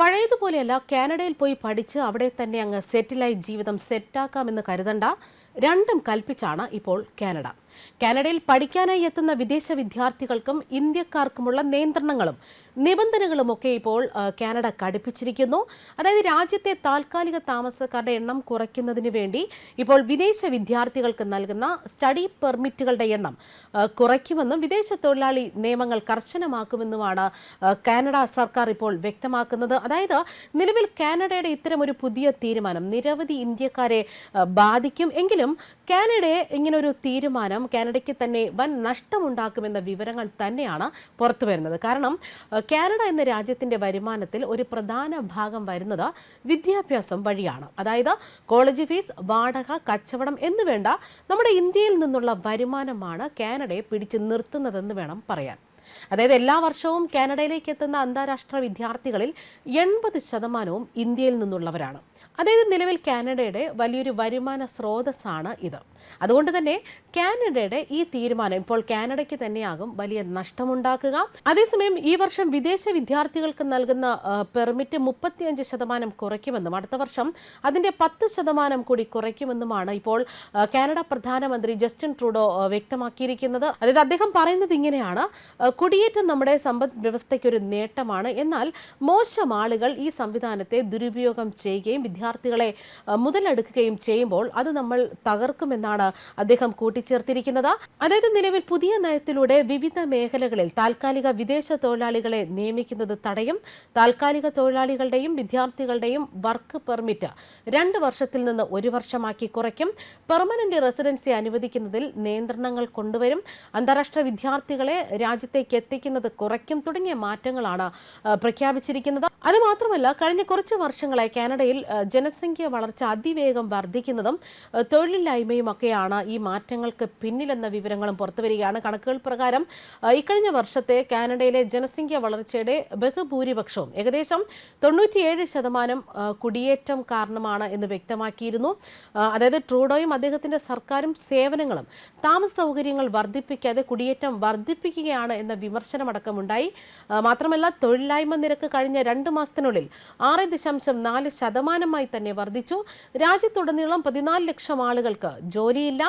പഴയതുപോലെയല്ല കാനഡയിൽ പോയി പഠിച്ച് അവിടെ തന്നെ അങ്ങ് സെറ്റിലായി ജീവിതം സെറ്റാക്കാമെന്ന് കരുതണ്ട. രണ്ടും കൽപ്പിച്ചാണ് ഇപ്പോൾ കാനഡ. കാനഡയിൽ പഠിക്കാനായി എത്തുന്ന വിദേശ വിദ്യാർത്ഥികൾക്കും ഇന്ത്യക്കാർക്കുമുള്ള നിയന്ത്രണങ്ങളും നിബന്ധനകളും ഒക്കെ ഇപ്പോൾ കാനഡ കടുപ്പിച്ചിരിക്കുന്നു. അതായത് രാജ്യത്തെ താൽക്കാലിക താമസക്കാരുടെ എണ്ണം കുറയ്ക്കുന്നതിന് വേണ്ടി ഇപ്പോൾ വിദേശ വിദ്യാർത്ഥികൾക്ക് നൽകുന്ന സ്റ്റഡി പെർമിറ്റുകളുടെ എണ്ണം കുറയ്ക്കുമെന്നും വിദേശ തൊഴിലാളി നിയമങ്ങൾ കർശനമാക്കുമെന്നുമാണ് കാനഡ സർക്കാർ ഇപ്പോൾ വ്യക്തമാക്കുന്നത്. അതായത് നിലവിൽ കാനഡയുടെ ഇത്തരമൊരു പുതിയ തീരുമാനം നിരവധി ഇന്ത്യക്കാരെ ബാധിക്കും. എങ്കിലും കാനഡയെ ഇങ്ങനൊരു തീരുമാനം കാനഡയ്ക്ക് തന്നെ വൻ നഷ്ടമുണ്ടാക്കുമെന്ന വിവരങ്ങൾ തന്നെയാണ് പുറത്തു വരുന്നത്. കാരണം കാനഡ എന്ന രാജ്യത്തിന്റെ വരുമാനത്തിൽ ഒരു പ്രധാന ഭാഗം വരുന്നത് വിദ്യാഭ്യാസം വഴിയാണ്. അതായത് കോളേജ് ഫീസ് വാടക കച്ചവടം എന്ന് വേണ്ട നമ്മുടെ ഇന്ത്യയിൽ നിന്നുള്ള വരുമാനമാണ് കാനഡയെ പിടിച്ചു നിർത്തുന്നതെന്ന് വേണം പറയാൻ. അതായത് എല്ലാ വർഷവും കാനഡയിലേക്ക് എത്തുന്ന അന്താരാഷ്ട്ര വിദ്യാർത്ഥികളിൽ എൺപത് ശതമാനവും ഇന്ത്യയിൽ നിന്നുള്ളവരാണ്. അതായത് നിലവിൽ കാനഡയുടെ വലിയൊരു വരുമാന സ്രോതസ്സാണ് ഇത്. അതുകൊണ്ട് തന്നെ കാനഡയുടെ ഈ തീരുമാനം ഇപ്പോൾ കാനഡയ്ക്ക് തന്നെയാകും വലിയ നഷ്ടമുണ്ടാക്കുക. അതേസമയം ഈ വർഷം വിദേശ വിദ്യാർത്ഥികൾക്ക് നൽകുന്ന പെർമിറ്റ് മുപ്പത്തിയഞ്ച് ശതമാനം കുറയ്ക്കുമെന്നും അടുത്ത വർഷം അതിന്റെ പത്ത് ശതമാനം കൂടി കുറയ്ക്കുമെന്നുമാണ് ഇപ്പോൾ കാനഡ പ്രധാനമന്ത്രി ജസ്റ്റിൻ ട്രൂഡോ വ്യക്തമാക്കിയിരിക്കുന്നത്. അതായത് അദ്ദേഹം പറയുന്നത് ഇങ്ങനെയാണ് കുടിയേറ്റം നമ്മുടെ സമ്പദ് വ്യവസ്ഥയ്ക്ക് ഒരു നേട്ടമാണ്. എന്നാൽ മോശം ആളുകൾ ഈ സംവിധാനത്തെ ദുരുപയോഗം ചെയ്യുകയും വിദ്യാർത്ഥികളെ മുതലെടുക്കുകയും ചെയ്യുമ്പോൾ അത് നമ്മൾ തകർക്കുമെന്നാണ് അദ്ദേഹം കൂട്ടിച്ചേർത്തിരിക്കുന്നത്. അതായത് നിലവിൽ പുതിയ നയത്തിലൂടെ വിവിധ മേഖലകളിൽ താൽക്കാലിക വിദേശ തൊഴിലാളികളെ നിയമിക്കുന്നത് തടയും താൽക്കാലിക തൊഴിലാളികളുടെയും വിദ്യാർത്ഥികളുടെയും വർക്ക് പെർമിറ്റ് രണ്ട് വർഷത്തിൽ നിന്ന് ഒരു വർഷമാക്കി കുറയ്ക്കും. പെർമനന്റ് റെസിഡൻസി അനുവദിക്കുന്നതിൽ നിയന്ത്രണങ്ങൾ കൊണ്ടുവരും. അന്താരാഷ്ട്ര വിദ്യാർത്ഥികളെ രാജ്യത്തേക്ക് എത്തിക്കുന്നത് കുറയ്ക്കും തുടങ്ങിയ മാറ്റങ്ങളാണ് പ്രഖ്യാപിച്ചിരിക്കുന്നത്. അതുമാത്രമല്ല കഴിഞ്ഞ കുറച്ച് വർഷങ്ങളായി കാനഡയിൽ ജനസംഖ്യ വളർച്ച അതിവേഗം വർദ്ധിക്കുന്നതും തൊഴിലില്ലായ്മയും ഒക്കെയാണ് ഈ മാറ്റങ്ങൾക്ക് പിന്നിലെന്ന വിവരങ്ങളും പുറത്തുവരികയാണ്. കണക്കുകൾ പ്രകാരം ഇക്കഴിഞ്ഞ വർഷത്തെ കാനഡയിലെ ജനസംഖ്യ വളർച്ചയുടെ ബഹുഭൂരിപക്ഷവും ഏകദേശം തൊണ്ണൂറ്റിയേഴ് ശതമാനം കുടിയേറ്റം കാരണമാണ് എന്ന് വ്യക്തമാക്കിയിരുന്നു. അതായത് ട്രൂഡോയും അദ്ദേഹത്തിന്റെ സർക്കാരും സേവനങ്ങളും താമസ സൗകര്യങ്ങൾ വർദ്ധിപ്പിക്കാതെ കുടിയേറ്റം വർദ്ധിപ്പിക്കുകയാണ് എന്ന വിമർശനമടക്കമുണ്ടായി മാത്രമല്ല തൊഴിലില്ലായ്മ നിരക്ക് കഴിഞ്ഞ രണ്ട് മാസത്തിനുള്ളിൽ ആറ് ദശാംശം നാല് ശതമാനമായി തന്നെ വർദ്ധിച്ചു. രാജ്യത്തുടനീളം പതിനാല് ലക്ഷം ആളുകൾക്ക് ജോലിയില്ല.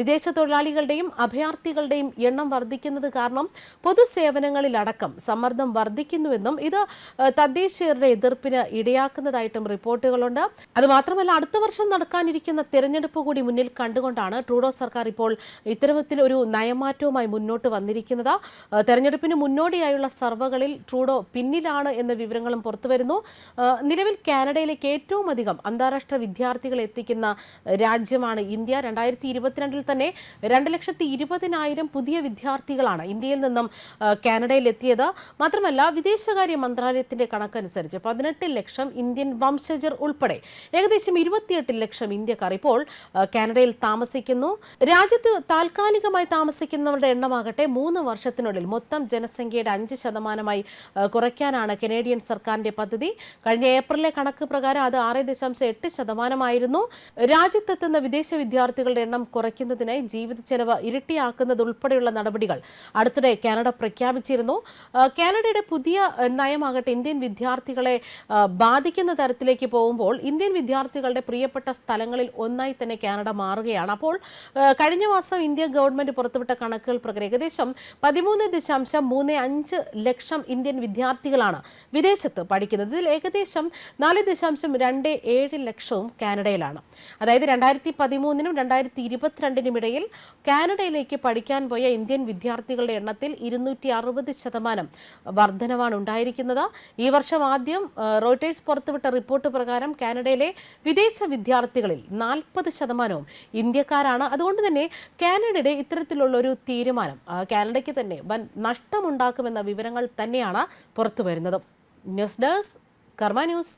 വിദേശ തൊഴിലാളികളുടെയും അഭയാർത്ഥികളുടെയും എണ്ണം വർദ്ധിക്കുന്നത് കാരണം പൊതുസേവനങ്ങളിലടക്കം സമ്മർദ്ദം വർദ്ധിക്കുന്നുവെന്നും ഇത് തദ്ദേശീയരുടെ എതിർപ്പിന് ഇടയാക്കുന്നതായിട്ടും റിപ്പോർട്ടുകളുണ്ട്. അതുമാത്രമല്ല അടുത്ത വർഷം നടക്കാനിരിക്കുന്ന തെരഞ്ഞെടുപ്പ് കൂടി മുന്നിൽ കണ്ടുകൊണ്ടാണ് ട്രൂഡോ സർക്കാർ ഇപ്പോൾ ഇത്തരത്തിൽ ഒരു നയമാറ്റവുമായി മുന്നോട്ട് വന്നിരിക്കുന്നത്. തെരഞ്ഞെടുപ്പിന് മുന്നോടിയായുള്ള സർവകളിൽ ട്രൂഡോ പിന്നിലാണ് എന്ന വിവരങ്ങളും പുറത്തുവരുന്നു. നിലവിൽ കാനഡയിലേക്ക് ഏറ്റവും അധികം അന്താരാഷ്ട്ര വിദ്യാർത്ഥികളെ എത്തിക്കുന്ന രാജ്യമാണ് ഇന്ത്യ. രണ്ടായിരത്തി ഇരുപത്തിരണ്ടിൽ തന്നെ രണ്ട് ലക്ഷത്തി ഇരുപതിനായിരം പുതിയ വിദ്യാർത്ഥികളാണ് ഇന്ത്യയിൽ നിന്നും കാനഡയിൽ എത്തിയത് മാത്രമല്ല വിദേശകാര്യ മന്ത്രാലയത്തിന്റെ കണക്കനുസരിച്ച് പതിനെട്ട് ലക്ഷം ഇന്ത്യൻ വംശജർ ഉൾപ്പെടെ ഏകദേശം ഇരുപത്തിയെട്ട് ലക്ഷം ഇന്ത്യക്കാർ ഇപ്പോൾ കാനഡയിൽ താമസിക്കുന്നു. രാജ്യത്ത് താൽക്കാലികമായി താമസിക്കുന്നവരുടെ എണ്ണമാകട്ടെ മൂന്ന് വർഷത്തിനുള്ളിൽ മൊത്തം ജനസംഖ്യയുടെ അഞ്ച് ശതമാനമായി കുറയ്ക്കാനാണ് കനേഡിയൻ സർക്കാരിന്റെ പദ്ധതി. കഴിഞ്ഞ ഏപ്രിലെ കണക്ക് പ്രകാരം അത് ആറ് ദശാംശം എട്ട് ശതമാനമായിരുന്നു. രാജ്യത്തെത്തുന്ന വിദേശ വിദ്യാർത്ഥികളുടെ എണ്ണം കുറയ്ക്കുന്നതിനായി ജീവിത ചെലവ് ഇരട്ടിയാക്കുന്നത് ഉൾപ്പെടെയുള്ള നടപടികൾ അടുത്തിടെ കാനഡ പ്രഖ്യാപിച്ചിരുന്നു. കാനഡയുടെ പുതിയ നയമാകട്ടെ ഇന്ത്യൻ വിദ്യാർത്ഥികളെ ബാധിക്കുന്ന തരത്തിലേക്ക് പോകുമ്പോൾ ഇന്ത്യൻ വിദ്യാർത്ഥികളുടെ പ്രിയപ്പെട്ട സ്ഥലങ്ങളിൽ ഒന്നായി തന്നെ കാനഡ മാറുകയാണ്. അപ്പോൾ കഴിഞ്ഞ മാസം ഇന്ത്യ ഗവൺമെന്റ് പുറത്തുവിട്ട കണക്കുകൾ പ്രകാരം ഏകദേശം പതിമൂന്ന് ദശാംശം മൂന്ന് അഞ്ച് ലക്ഷം ഇന്ത്യൻ വിദ്യാർത്ഥികളാണ് വിദേശത്ത് പഠിക്കുന്നത്. ഇതിൽ ഏകദേശം നാല് ദശാംശം രണ്ട് ഏഴ് ലക്ഷവും കാനഡയിലാണ്. അതായത് രണ്ടായിരത്തി പതിമൂന്നിനും രണ്ടായിരത്തി ഇരുപത്തിരണ്ടിനും ഇടയിൽ കാനഡയിലേക്ക് പഠിക്കാൻ പോയ ഇന്ത്യൻ വിദ്യാർത്ഥികളുടെ എണ്ണത്തിൽ ഇരുന്നൂറ്റി അറുപത് ശതമാനം വർധനവാണ് ഉണ്ടായിരിക്കുന്നത്. ഈ വർഷം ആദ്യം റോയിട്ടേഴ്സ് പുറത്തുവിട്ട റിപ്പോർട്ട് പ്രകാരം കാനഡയിലെ വിദേശ വിദ്യാർത്ഥികളിൽ നാൽപ്പത് ശതമാനവും ഇന്ത്യക്കാരാണ്. അതുകൊണ്ട് തന്നെ കാനഡയുടെ ഇത്തരത്തിലുള്ള ഒരു തീരുമാനം കാനഡയ്ക്ക് തന്നെ വൻ നഷ്ടമുണ്ടാക്കുമെന്ന വിവരങ്ങൾ തന്നെയാണ് പുറത്തു വരുന്നത് ന്യൂസ് ഡെസ്ക് കർമ്മ ന്യൂസ്.